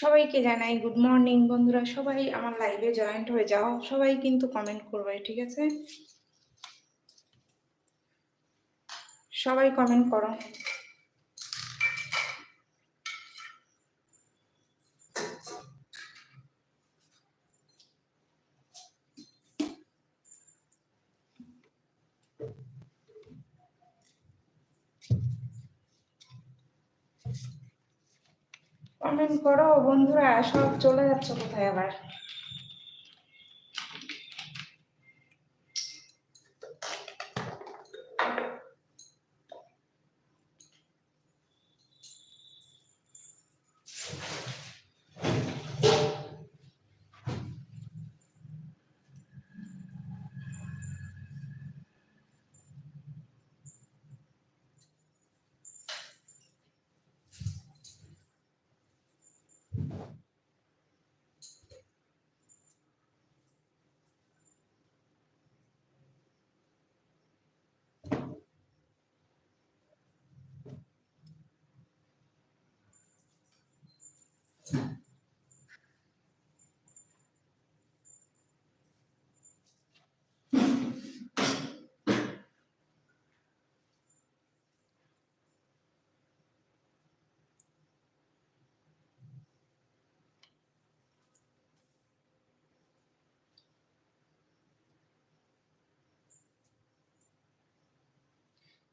সবাইকে জানাই good morning বন্ধুরা। সবাই আমার লাইভে জয়েন্ট হয়ে যাও। সবাই কিন্তু কমেন্ট করবে, ঠিক আছে? সবাই কমেন্ট করো। কমেন্ট করো। বন্ধুরা সব চলে যাচ্ছে কোথায় আবার?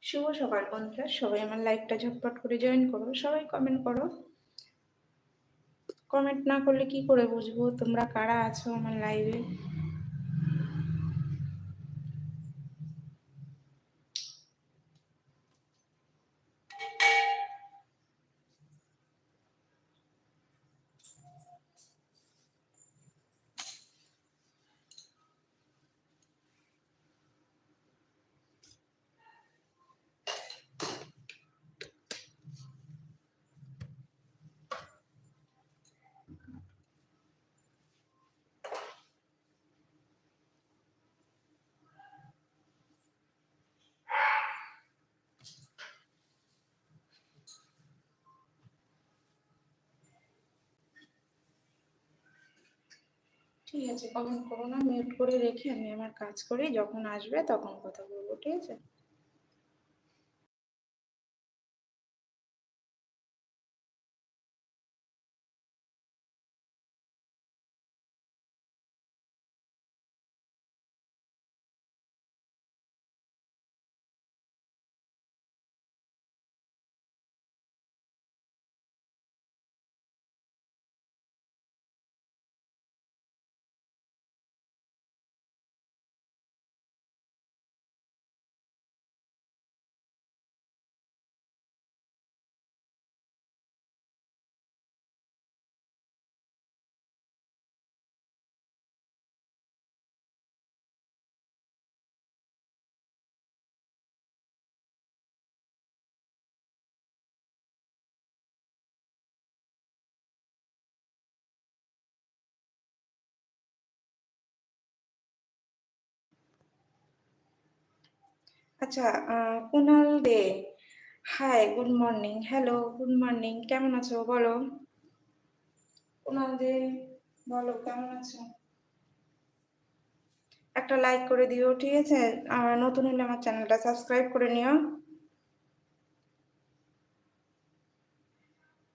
শুভ সকাল বন্ধুরা। সবাই আমার লাইভটা ঝটপট করে জয়েন করো। সবাই কমেন্ট করো। কমেন্ট না করলে কি করে বুঝব? তোমরা কারা আছো আমার লাইভে ঠিক আছে কমেন্ট করো না মিউট করে রেখে আমি আমার কাজ করি, যখন আসবে তখন কথা বলব, ঠিক আছে? আচ্ছা Kunal Dey. Hi good morning hello good morning কেমন আছো? বলো। কুনাল দে, বলো, কেমন আছো? একটা লাইক করে দিও, ঠিক আছে? আর নতুন হলে আমার চ্যানেলটা সাবস্ক্রাইব করে নিও।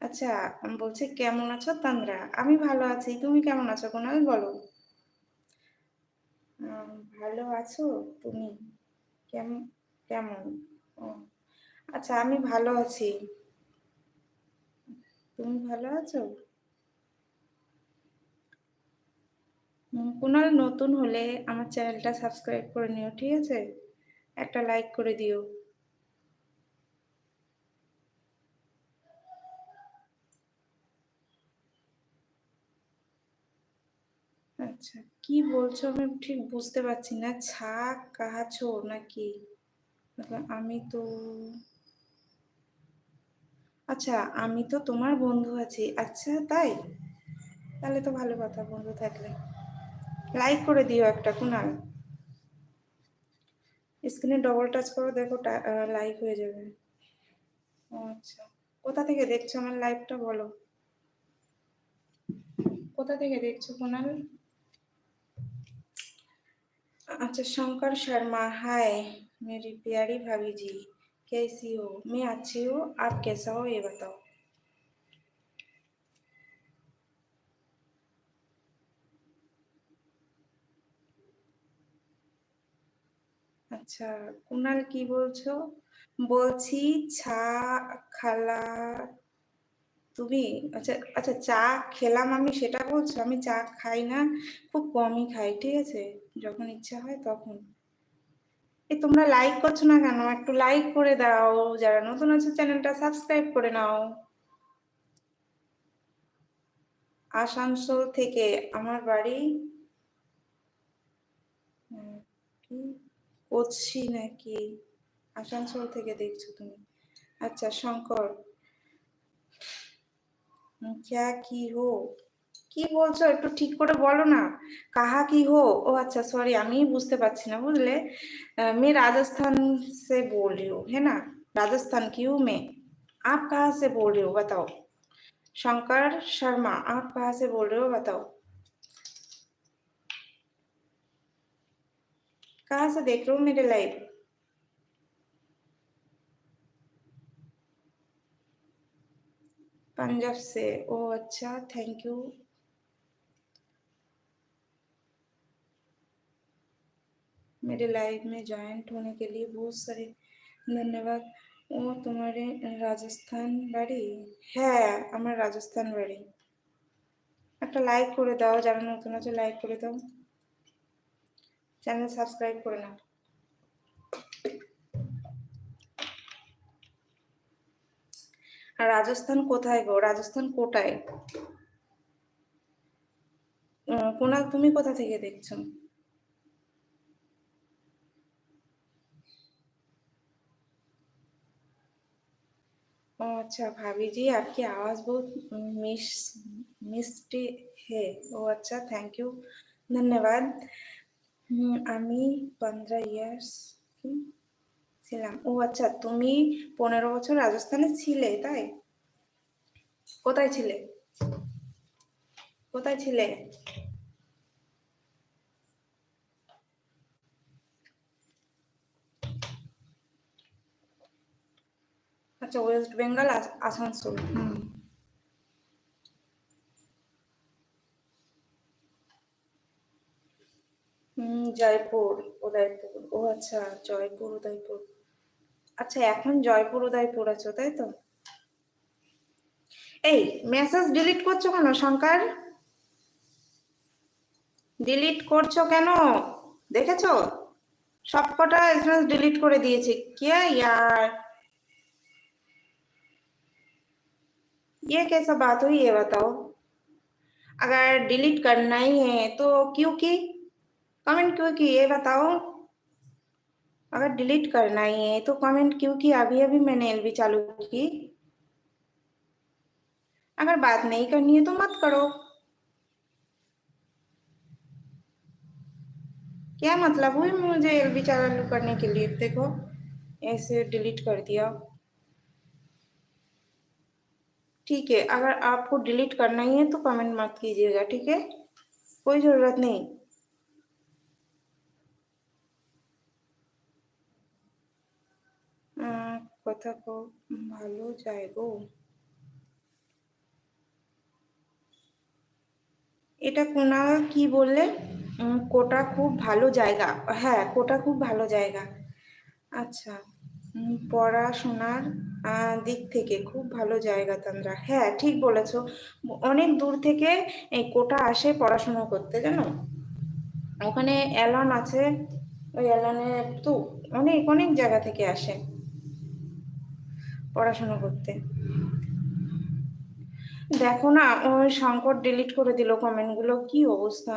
আচ্ছা বলছি কেমন আছো তান্দ্রা? আমি ভালো আছি। তুমি কেমন আছো কুনাল? বলো। ভালো আছো তুমি? কেমন কেমন? ও আচ্ছা আমি ভালো আছি। তুমি ভালো আছো? কুনাল নতুন হলে আমার চ্যানেলটা সাবস্ক্রাইব করে নিও, ঠিক আছে? একটা লাইক করে দিও। আচ্ছা কি বলছো আমি ঠিক বুঝতে পারছি না। ছা কাহাছো নাকি? আমি তো আচ্ছা আমি তো তোমার বন্ধু আছি। আচ্ছা তাই? তাহলে তো ভালো কথা, বন্ধু থাকলে। লাইক করে দিও একটা, কুনাল। স্ক্রিনে ডবল টাচ করো, দেখো লাইক হয়ে যাবে। আচ্ছা। কোথা থেকে দেখছ আমার লাইভটা বলো? কোথা থেকে দেখছ, কুনাল? আচ্ছা শঙ্কর শর্মা হাই मेरी प्यारी भाभी जी कैसी हो मैं अच्छी हूँ आप कैसा हो ये बताओ আচ্ছা কুনাল কি বলছো বলছি ছা খালা তুমি আচ্ছা আচ্ছা চা খেলাম আমি সেটা বলছো আমি চা খাই না খুব কমই খাই ঠিক আছে যখন ইচ্ছা হয় তখন এই তোমরা লাইক করছ না কেন? একটু লাইক করে দাও। যারা নতুন আছে, চ্যানেলটা সাবস্ক্রাইব করে নাও। আসানসোল থেকে আমার বাড়ি করছি নাকি? আসানসোল থেকে দেখছ তুমি। আচ্ছা শঙ্কর। কি হো? কি বলছো একটু ঠিক করে বলো না কাহা কি হো ও আচ্ছা সরি আমি বুঝতে পারছি না বুঝলে मैं राजस्थान से बोल रही हूँ है ना राजस्थान की हूँ मैं आप कहाँ से बोल रहे हो बताओ शंकर शर्मा आप कहाँ से बोल रहे हो बताओ कहाँ से देख रहे हो मेरे लाइव पंजाब से ओ अच्छा थैंक यू मेरे लाइव में जॉइंट होने के लिए बहुत सारे ধন্যবাদ ও তোমার রাজস্থান বাড়ি হ্যাঁ আমার রাজস্থান বাড়ি একটা লাইক করে দাও যারা নতুন আছে লাইক করে দাও চ্যানেল সাবস্ক্রাইব করে নাও আর রাজস্থান কোথায় গো রাজস্থান কোটায় কোনা তুমি কোথা থেকে দেখছো अच्छा भाभी जी आपकी आवाज़ बहुत मिस মিষ্টি হে ও আচ্ছা থ্যাংক ইউ ধন্যবাদ আমি পনেরো ইয়ার্স ছিলাম ও আচ্ছা তুমি পনেরো বছর রাজস্থানে ছিলে তাই কোথায় ছিলে কোথায় ছিলে আচ্ছা ওয়েস্ট বেঙ্গল আসানসোল। হুম। জয়পুর উদয়পুর। ও আচ্ছা জয়পুর উদয়পুর। আচ্ছা এখন জয়পুর উদয়পুর আছো তাই তো? এই মেসেজ ডিলিট করছ কেন শঙ্কর? ডিলিট করছ কেন? দেখেছ? সবকটা এসএমএস ডিলিট করে দিয়েছে। কে ইয়ার? ये कैसा बात हुई ये बताओ। अगर डिलीट करना ही है तो क्यों की? कमेंट क्यों की ये बताओ। अगर डिलीट करना ही है तो कमेंट क्यों की? अभी अभी मैंने एलबी चालू की। अगर बात नहीं करनी है तो मत करो। क्या मतलब हुई मुझे एलबी चालू करने के लिए? देखो, ऐसे डिलीट कर दिया। ठीक है अगर आपको डिलीट करना ही है तो कमेंट मत कीजिएगा ठीक है कोई ज़रूरत नहीं কথা ভালো যায় গো এটা কুনাল কি বললে কোটা খুব ভালো জায়গা হ্যাঁ কোটা খুব ভালো জায়গা আচ্ছা পড়াশোনার দিক থেকে খুব ভালো জায়গা তান্দ্রা। হ্যাঁ ঠিক বলেছ। অনেক দূর থেকে এই কোটা আসে পড়াশোনা করতে, জানো? ওখানে অ্যালন আছে, ওই অ্যালনে তো অনেক অনেক জায়গা থেকে আসে পড়াশোনা করতে। দেখো না, ওই শঙ্কর ডিলিট করে দিল কমেন্টগুলো কি অবস্থা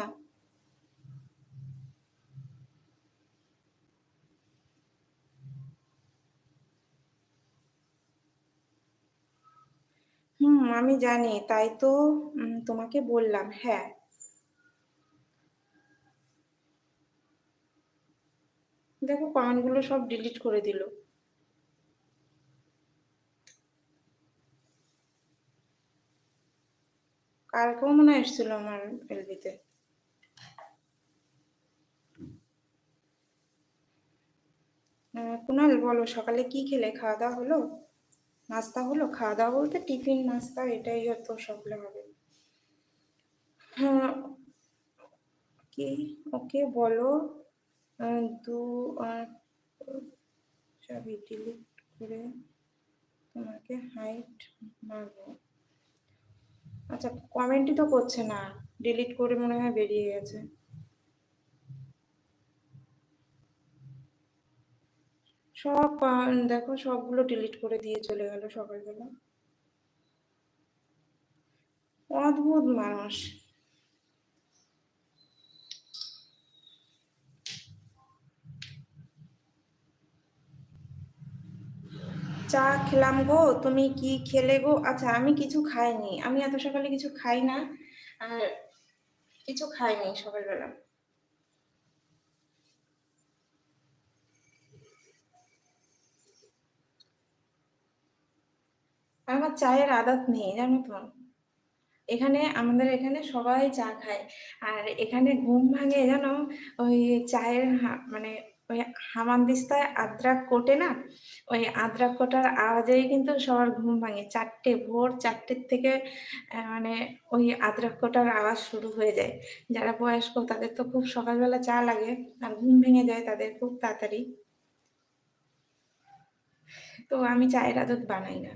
হুম আমি জানি, তাই তো তোমাকে বললাম হ্যাঁ। দেখো কমেন্টগুলো সব ডিলিট করে দিল। কালকেও মনে এসেছিল আমার এলবিতে কুনাল, বলো, সকালে কি খেলে? খাওয়া দাওয়া হলো? নাস্তা হলো খাওয়া দাওয়া বলতে টিফিন, নাস্তা, এটাই হয়তো সকলে হবে। হ্যাঁ কি ওকে বলো। দু চাবি ডিলিট করে তোমাকে হাইট মারবো। আচ্ছা কমেন্টই তো করছে না ডিলিট করে মনে হয় বেরিয়ে গেছে। সব দেখো সবগুলো ডিলিট করে দিয়ে চলে গেল সকালবেলা অদ্ভুত মানুষ। চা খেলাম গো, তুমি কি খেলে গো? আচ্ছা আমি কিছু খাইনি, আমি এত সকালে কিছু খাই না, আর কিছু খাইনি সকালবেলা। আমার চায়ের আদাত নেই, জানো তো। এখানে, আমাদের এখানে সবাই চা খায়। আর এখানে ঘুম ভাঙে, জানো? ওই চায়ের মানে ওই হামানদিস্তায় আদ্রাক কোটে না? ওই আদ্রাক কোটার আওয়াজেই কিন্তু সবার ঘুম ভাঙে। চারটে, ভোর চারটের থেকে মানে ওই আদ্রাক কোটার আওয়াজ শুরু হয়ে যায়। যারা বয়স্ক, তাদের তো খুব সকালবেলা চা লাগে। আর ঘুম ভেঙে যায় তাদের খুব তাড়াতাড়ি। তো আমি চায়ের আদত বানাই না।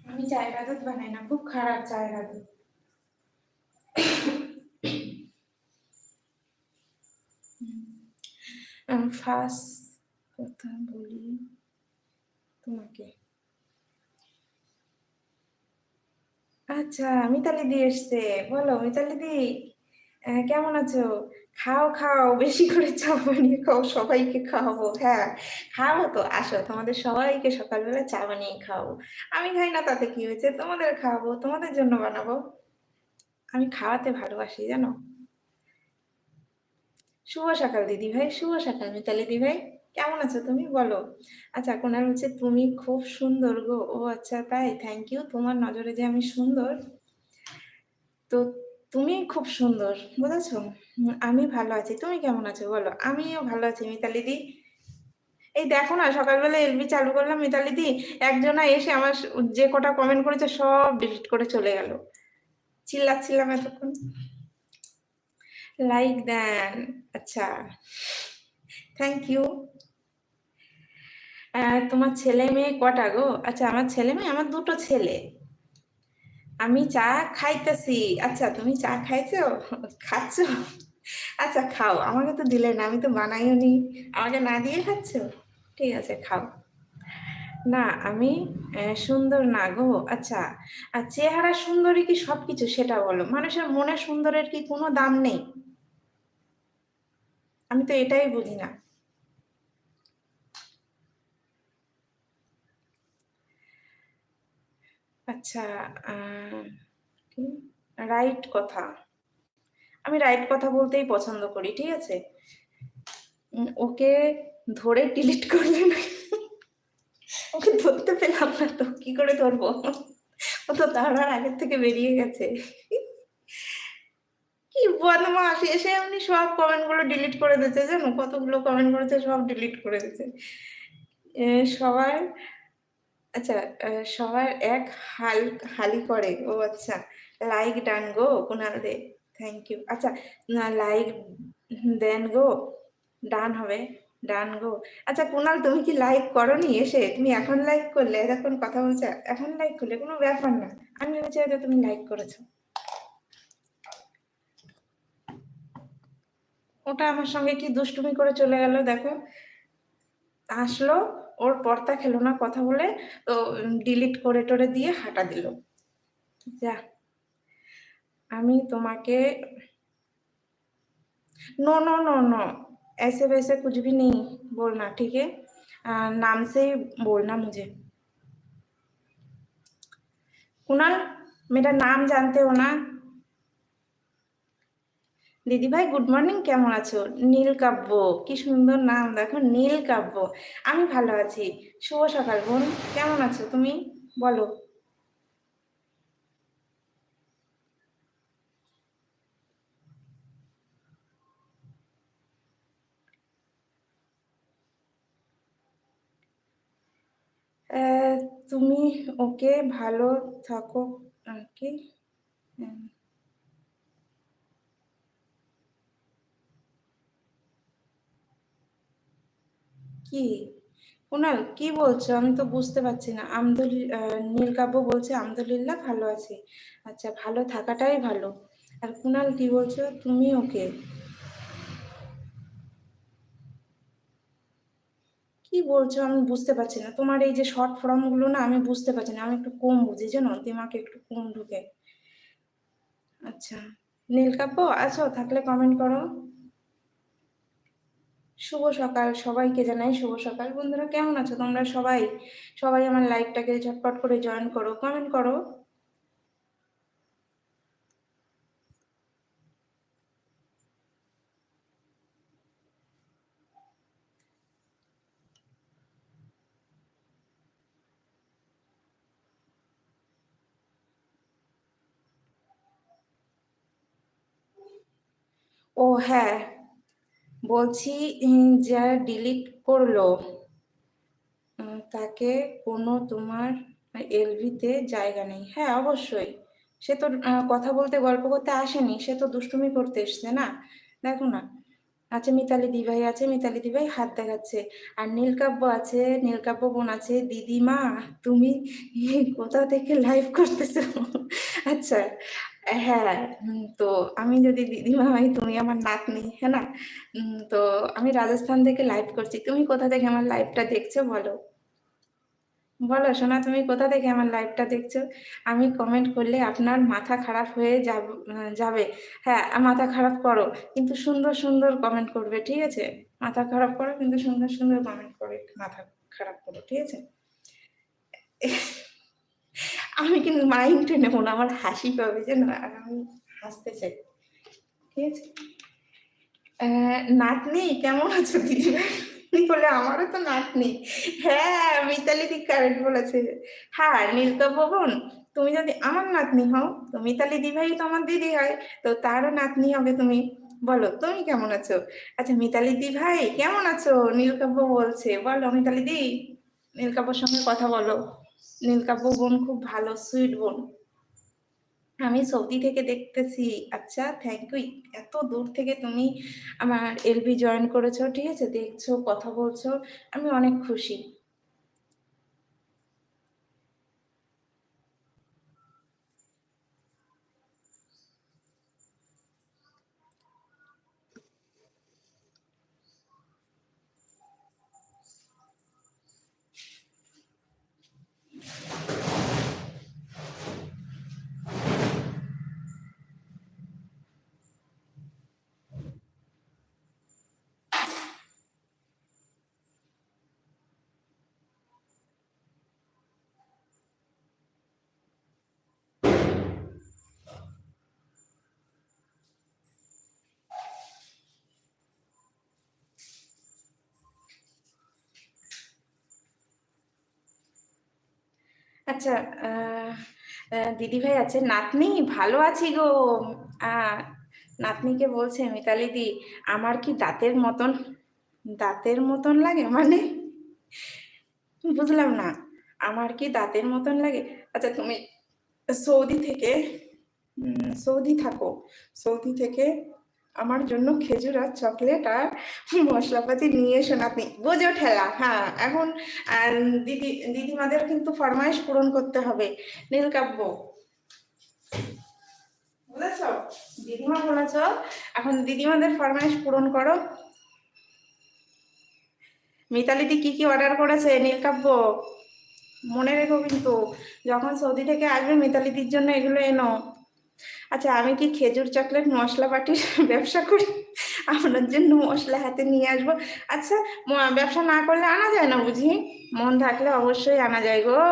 আমি চায়ের আদত বানাই না, খুব খারাপ চায়ের আদত। ফার্স্ট কথা বলি তোমাকে। আচ্ছা মিতালি দি এসছে। বলো, মিতালি দি কেমন আছো? খাও খাও, বেশি করে চা বানিয়ে খাও, সবাইকে খাওয়াবো হ্যাঁ। খাব তো, আসো, তোমাদের সবাইকে সকালবেলা চা বানিয়ে খাওয়াবো। আমি খাই না, তাতে কি হয়েছে? তোমাদের খাওয়াবো, তোমাদের জন্য বানাবো। আমি খাওয়াতে ভালোবাসি, জানো? শুভ সকাল, দিদি ভাই, শুভ সকাল, মিতালি দিদি ভাই। কেমন আছো তুমি? বলো। আচ্ছা কোনার হচ্ছে তুমি খুব সুন্দর গো। ও আচ্ছা তাই? থ্যাংক ইউ তোমার নজরে যে আমি সুন্দর। তো তুমি খুব সুন্দর, বুঝেছ? আমি ভালো আছি। তুমি কেমন আছো বলো? আমিও ভালো আছি মিতালি দি এই দেখো না, সকালবেলা এলবি চালু করলাম মিতালি দি একজনা এসে আমার যে কটা কমেন্ট করেছে, সব ডিলিট করে চলে গেল। চিল্লাচ্ছিলাম এতক্ষণ। লাইক দেন। আচ্ছা। থ্যাংক ইউ তোমার ছেলে মেয়ে কটা গো? আচ্ছা আমার ছেলে মেয়ে, আমার দুটো ছেলে। আমি চা খাইতেছি। আচ্ছা তুমি চা খাইছো? খাচ্ছ? আচ্ছা খাও। আমাকে তো দিলে না, আমি তো বানাইও নি। আমাকে না দিয়ে খাচ্ছ? ঠিক আছে, খাও। না, আমি সুন্দর না গো। আচ্ছা আর চেহারা সুন্দরী কি সবকিছু? সেটা বলো। মানুষের মনে সুন্দরের কি কোনো দাম নেই? আমি তো এটাই বুঝি না। আচ্ছা রাইট কথা। আমি রাইট কথা বলতেই পছন্দ করি ঠিক আছে? ওকে ধরে ডিলিট করলে না ওকে ধরতে পেলাম না তো কি করে ধরবো? ও তো দাঁড়ার আগের থেকে বেরিয়ে গেছে। কি বদমাস এসে এমনি সব কমেন্টগুলো ডিলিট করে দিয়েছে জানো? কতগুলো কমেন্ট করেছে সব ডিলিট করে দিয়েছে। এ, সবার আচ্ছা সবার এক হাল, হালি করে। ও আচ্ছা like done go Kunal they thank you আচ্ছা না লাইক দেন গো ডান হবে ডান গো। আচ্ছা কুনাল, তুমি কি লাইক করনি এসে? তুমি এখন লাইক করলে? এখন কথা বলছো, এখন লাইক করলে? কোনো ব্যাপার না। আমি ভেবেছি হয়তো তুমি লাইক করেছ। ওটা আমার সঙ্গে কি দুষ্টুমি করে চলে গেল? দেখো, আসলো। ওর পর্দা খেলো না কথা বলে তো ডিলিট করে টরে দিয়ে হাঁটা দিল যা আমি তোমাকে नो नो नो नो ऐसे वैसे कुछ भी नहीं बोलना ठीक है आ, नाम से ही बोलना मुझे कुणाल मेरा नाम जानते हो ना দিদি ভাই গুড মর্নিং কেমন আছো? নীল কাব্য, কি সুন্দর নাম, দেখো নীল কাব্য। আমি ভালো আছি। শুভ সকাল বোন, কেমন আছো তুমি? বলো। তুমি ওকে ভালো থাকো কি। কি? কুনাল, কি বলছো? আমি তো বুঝতে পারছি না। আমদুলিল্লাহ নীলকাব্য বলছে আমদুলিল্লাহ ভালো আছি। আচ্ছা ভালো থাকাটাই ভালো। আর কুনাল, কি বলছো? তুমি ওকে? কি বলছো? আমি বুঝতে পারছি না। তোমার এই যে শর্ট ফর্মগুলো না, আমি বুঝতে পারছি না। আমি একটু কম বুঝি, জানো? দিমাকে একটু কম ঢুকে। আচ্ছা। নীলকাব্য, আছো? থাকলে কমেন্ট করো। শুভ সকাল, সবাইকে জানাই শুভ সকাল। বন্ধুরা, কেমন আছো? তোমরা সবাই? সবাই আমার লাইভটাকে ঝটপট করে জয়েন করো কমেন্ট করো। ও হ্যাঁ। বলছি যা ডিলিট করল তাকে কোনো তোমার এলভিতে জায়গা নেই। হ্যাঁ অবশ্যই। সে তো কথা বলতে, গল্প করতে আসেনি, সে তো দুষ্টুমি করতে এসছে না? দেখো না। আছে মিতালি দিভাই, আছে মিতালি দিভাই, হাত দেখাচ্ছে। আর নীলকাব্য আছে, নীলকাব্য বোন আছে, দিদিমা, তুমি কোথা থেকে লাইভ করতেছো? আচ্ছা হ্যাঁ তো আমি যদি দিদিমা হই তুমি আমার নাতনি হ্যাঁ না? তো আমি রাজস্থান থেকে লাইভ করছি। তুমি কোথা থেকে আমার লাইভটা দেখছ বলো? বলো সোনা, তুমি কোথা থেকে আমার লাইভটা দেখছ? আমি কমেন্ট করলে আপনার মাথা খারাপ হয়ে যাবে হ্যাঁ মাথা খারাপ করো, কিন্তু সুন্দর সুন্দর কমেন্ট করবে, ঠিক আছে? মাথা খারাপ করো, কিন্তু সুন্দর সুন্দর কমেন্ট করে মাথা খারাপ করো, ঠিক আছে? আমি কিন্তু মাইন্ডে নেব না আমার হাসি পাবে যে না আমি হাসতে চাই। ঠিক আছে? আহ, নাতনি কেমন আছো দিদি? বলে আমারও তো নাতনি। হ্যাঁ মিতালি দি কারেন্ট বলেছে। হ্যাঁ নীলকা ভবন তুমি যদি আমার নাতনি হও তো মিতালি দি ভাই তো আমার দিদি হয় তো তারও নাতনি হবে তুমি। বলো তুমি কেমন আছো? আচ্ছা মিতালি দি ভাই কেমন আছো? নীলকাব্য বলছে বলো মিতালি দি নীলকাব্যর সঙ্গে কথা বলো। নীলকাব্য বোন খুব ভালো সুইট বোন। আমি সৌদি থেকে দেখতেছি। আচ্ছা থ্যাংক ইউ এত দূর থেকে তুমি আমার এলবি জয়েন করেছ, ঠিক আছে? দেখছ, কথা বলছো। আমি অনেক খুশি। আচ্ছা আহ, দিদিভাই আছে নাতনি? ভালো আছি গো। নাতনিকে বলছে মিতালি দি আমার কি দাঁতের মতন দাঁতের মতন লাগে মানে? বুঝলাম না আমার কি দাঁতের মতন লাগে? আচ্ছা তুমি সৌদি থেকে সৌদি থাকো সৌদি থেকে আমার জন্য খেজুর আর চকলেট আর মশলাপাতি নিয়ে এসো নাতনি বোঝো ঠেলা হ্যাঁ এখন দিদি, দিদিমাদের কিন্তু ফরমাইশ পূরণ করতে হবে। নীলকাব্য বুঝেছ? দিদিমা বলেছ, এখন দিদিমাদের ফরমাইশ পূরণ করো। মিতালিদি কি কি অর্ডার করেছে নীলকাব্য মনে রেখো কিন্তু, যখন সৌদি থেকে আসবে মিতালিদির জন্য এগুলো এনো। আচ্ছা আমি কি খেজুর চকলেট মশলা পাটির ব্যবসা করি? আপনার জন্য মশলা হাতে নিয়ে আসব। আচ্ছা ব্যবসা না করলে আনা যায় না বুঝি? মন থাকলে অবশ্যই আনা যায় গো।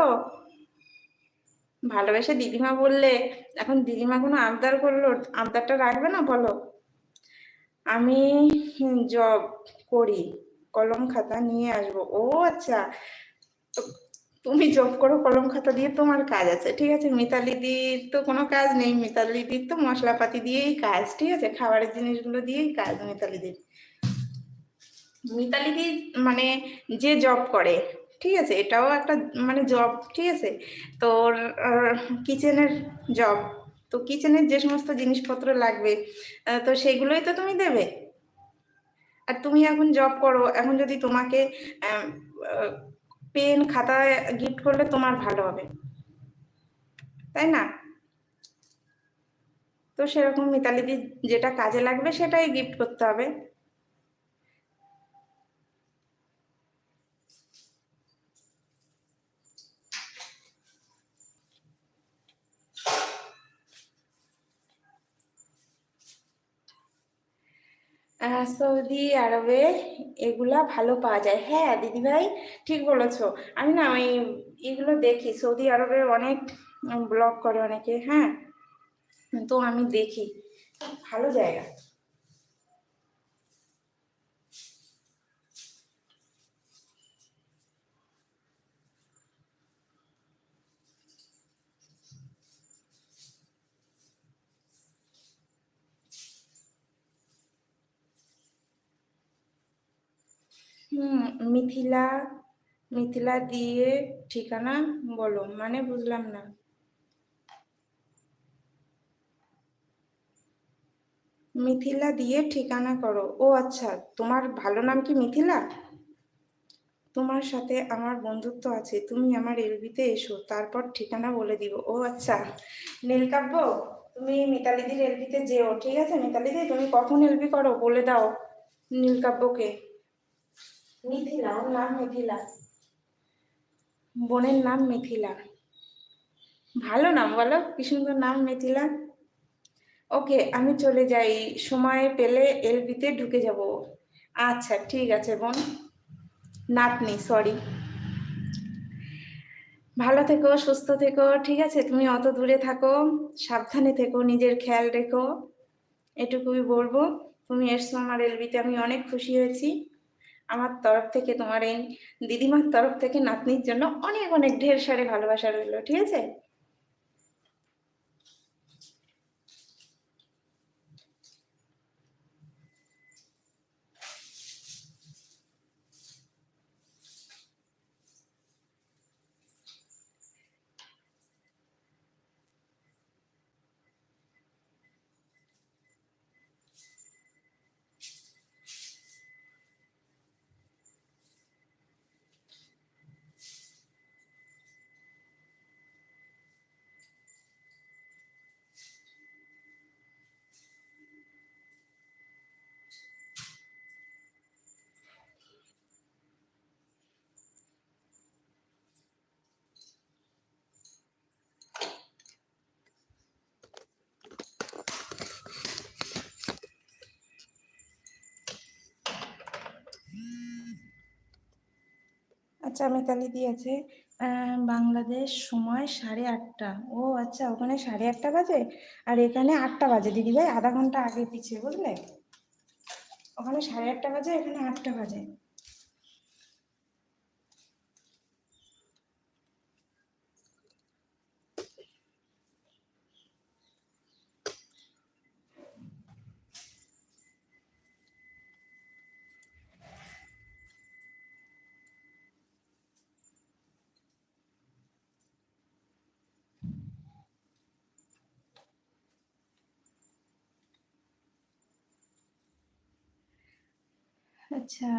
ভালোবেসে দিদিমা বললে, এখন দিদিমা কোনো আবদার করল? আবদারটা রাখবে না বলো? আমি জব করি, কলম খাতা নিয়ে আসব। ও আচ্ছা তুমি জব করো, কলম খাতা দিয়ে তোমার কাজ আছে, ঠিক আছে? মিতালি দির তো কোনো কাজ নেই, মিতালি দির তো মশলাপাতি দিয়েই কাজ, ঠিক আছে? খাবারের জিনিসগুলো দিয়েই কাজ মিতালি দির মিতালি দি মানে যে জব করে, ঠিক আছে? এটাও একটা মানে জব ঠিক আছে? তোর কিচেনের জব তো কিচেনের যে সমস্ত জিনিসপত্র লাগবে তো সেগুলোই তো তুমি দেবে। আর তুমি এখন জব করো, এখন যদি তোমাকে পেন, খাতা গিফট করলে তোমার ভালো হবে। তাই না? তো সেরকম মিতালিদি যেটা কাজে লাগবে সেটাই গিফট করতে হবে। সৌদি আরবে এগুলা ভালো পাওয়া যায়। হ্যাঁ দিদিভাই, ঠিক বলেছ। আমি না ওই এগুলো দেখি, সৌদি আরবে অনেক ব্লগ করে অনেকে হ্যাঁ? তো আমি দেখি। ভালো জায়গা। হুম, মিথিলা মিথিলা দিয়ে ঠিকানা বলো মানে বুঝলাম না। মিথিলা দিয়ে ঠিকানা করো। ও আচ্ছা তোমার ভালো নাম কি মিথিলা? তোমার সাথে আমার বন্ধুত্ব আছে, তুমি আমার এলবিতে এসো, তারপর ঠিকানা বলে দিব। ও আচ্ছা নীলকাব্য, তুমি মিতালিদির এলবিতে যেও, ঠিক আছে? মিতালিদি, তুমি কখন এলবি করো? বলে দাও নীলকাব্যকে। মিথিলা, ওর নাম মিথিলা। বোনের নাম মিথিলা। ভালো নাম বলো, কি সুন্দর নাম মিথিলা। ওকে, আমি চলে যাই। সময় পেলে এলবিতে ঢুকে যাব। আচ্ছা ঠিক আছে বোন। নাতনি সরি ভালো থেকো, সুস্থ থেকো, ঠিক আছে? তুমি অত দূরে থাকো, সাবধানে থেকো, নিজের খেয়াল রেখো। এটুকুই বলব। তুমি এসছো আমার এলবিতে, আমি অনেক খুশি হয়েছি। আমার তরফ থেকে তোমার এই দিদিমার তরফ থেকে নাতনির জন্য অনেক অনেক ঢের সারে ভালোবাসা রইল, ঠিক আছে? আচ্ছা মিতালি দিয়েছে বাংলাদেশ সময় সাড়ে আটটা। ও আচ্ছা ওখানে সাড়ে আটটা বাজে? আর এখানে আটটা বাজে, দিদি ভাই, আধা ঘণ্টা আগে পিছিয়ে, বুঝলে? ওখানে সাড়ে আটটা বাজে, এখানে আটটা বাজে। আচ্ছা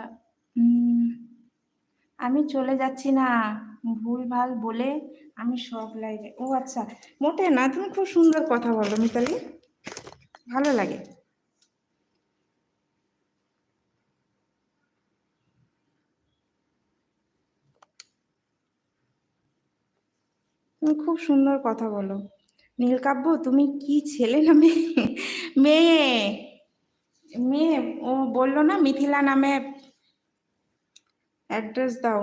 আমি চলে যাচ্ছি না। ভুল ভালো বলে আমি সব লাইভে ও আচ্ছা মোটে না, তুমি খুব সুন্দর কথা বলো মিতালি। ভালো লাগে। তুমি খুব সুন্দর কথা বলো। নীলকাব্য, তুমি কি ছেলে না মেয়ে? মেয়ে! মেয়ে ও বলল না মিথিলা নামে অ্যাড্রেস দাও।